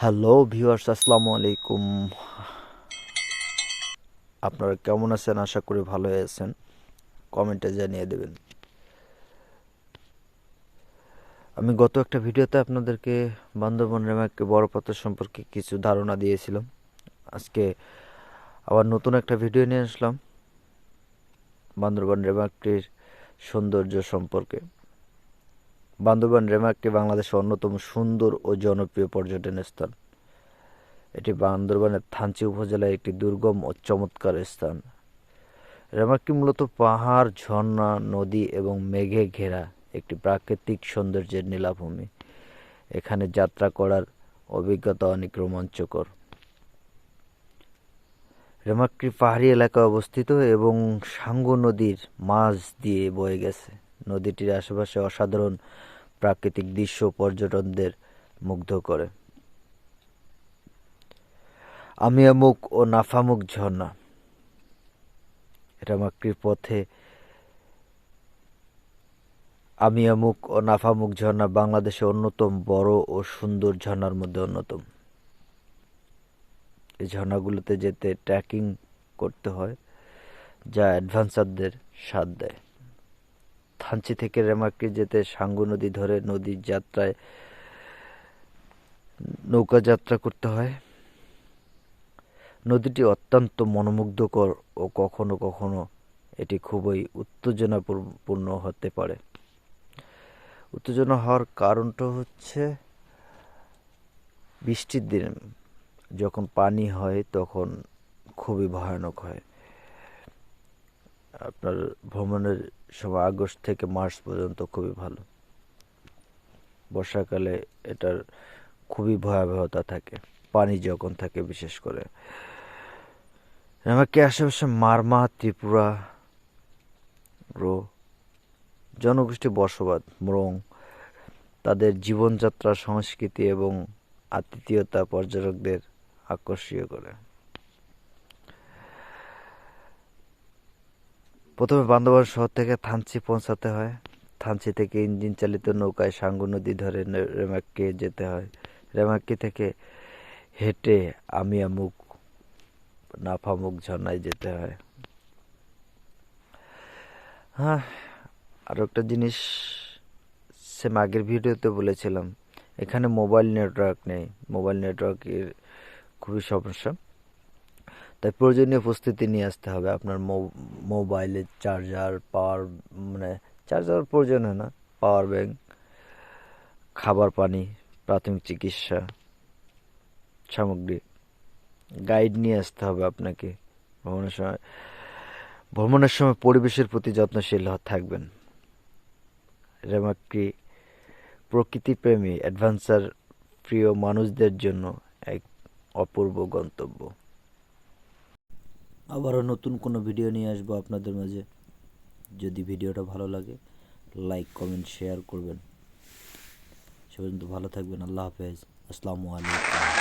Hello viewers আসসালামু আলাইকুম। আপনারা কেমন আছেন? আশা করি ভালো আছেন। কমেন্টে জানিয়ে দেবেন। আমি গত একটা ভিডিওতে আপনাদেরকে বান্দরবন রেমাকে বড় পাথর সম্পর্কে কিছু ধারণা দিয়েছিলাম। আজকে আবার নতুন একটা ভিডিও নিয়ে আসলাম। বান্দরবন রেমাকটির সৌন্দর্য সম্পর্কে। বান্দরবান রেমাকটি বাংলাদেশের অন্যতম সুন্দর ও জনপ্রিয় পর্যটন স্থান। এটি বান্দরবানের থানচি উপজেলায় একটি দুর্গম ও চমৎকার স্থান। রেমাকটি মূলত পাহাড়, ঝর্ণা, নদী এবং মেঘে ঘেরা একটি প্রাকৃতিক সৌন্দর্যের নীলাভূমি। এখানে যাত্রা করার অভিজ্ঞতা অনেক রোমাঞ্চকর। রেমাকটি পাহাড়ি এলাকায় অবস্থিত এবং সাঙ্গু নদীর মাঝ দিয়ে বয়ে গেছে। নদীটির আশেপাশে অসাধারণ প্রাকৃতিক দৃশ্য পর্যটকদের মুগ্ধ করে। আমিয়ামুখ ও নাফামুখ ঝর্ণা। এটা রেমাকটির পথে। আমিয়ামুখ ও নাফামুখ ঝর্ণা বাংলাদেশের অন্যতম বড় ও সুন্দর ঝর্ণার মধ্যে অন্যতম। এই ঝর্ণাগুলোতে যেতে ট্রেকিং করতে হয়, যা অ্যাডভেঞ্চারদের স্বাদ দেয়। থানচি থেকে রেমাক্রি যেতে সাঙ্গু নদী ধরে নদীর যাত্রায় নৌকা যাত্রা করতে হয়। নদীটি অত্যন্ত মনোমুগ্ধকর ও কখনো কখনো এটি খুবই উত্তেজনাপূর্ণ হতে পারে। উত্তেজনা হওয়ার কারণটা হচ্ছে বৃষ্টির দিন। যখন পানি হয় তখন খুবই ভয়ানক হয়। আপনার ভ্রমণের সময় আগস্ট থেকে মার্চ পর্যন্ত খুবই ভালো। বর্ষাকালে এটার খুবই ভয়াবহতা থাকে, পানি যখন থাকে বিশেষ করে। আমাকে আশেপাশে মারমা, ত্রিপুরা, রো, জনগোষ্ঠী বসবাদ, মোরং, তাদের জীবনযাত্রা, সংস্কৃতি এবং আতিথেয়তা পর্যটকদের আকর্ষীয় করে। প্রথমে বান্দরবান শহর থেকে থানচি পৌঁছাতে হয়। থানচি থেকে ইঞ্জিন চালিত নৌকায় সাঙ্গু নদী ধরে রেমাক্কি যেতে হয়। রেমাক্কি থেকে হেঁটে আমিয়ামুখ, নাফামুখ ঝর্ণায় যেতে হয়। হ্যাঁ আরও একটা জিনিস সেম আগের ভিডিওতে বলেছিলাম। এখানে মোবাইল নেটওয়ার্ক নেই। মোবাইল নেটওয়ার্কের খুবই সমস্যা। তাই প্রয়োজনীয় প্রস্তুতি নিয়ে আসতে হবে। আপনার মোবাইলের চার্জার, পাওয়ার মানে চার্জার প্রয়োজন হয় না। পাওয়ার ব্যাংক, খাবার পানি, প্রাথমিক চিকিৎসা, সামগ্রী। গাইড নিয়ে আসতে হবে আপনাকে। ভ্রমণের সময় ভ্রমণের সময় পরিবেশের প্রতি যত্নশীল থাকবেন। রেমাক্রি প্রকৃতিপ্রেমী অ্যাডভেঞ্চার প্রিয় মানুষদের জন্য এক অপূর্ব গন্তব্য। আবারও নতুন কোনো ভিডিও নিয়ে আসব আপনাদের মাঝে। যদি ভিডিওটা ভালো লাগে লাইক কমেন্ট শেয়ার করবেন। সে পর্যন্ত ভালো থাকবেন। আল্লাহ হাফেজ। আসসালামু আলাইকুম।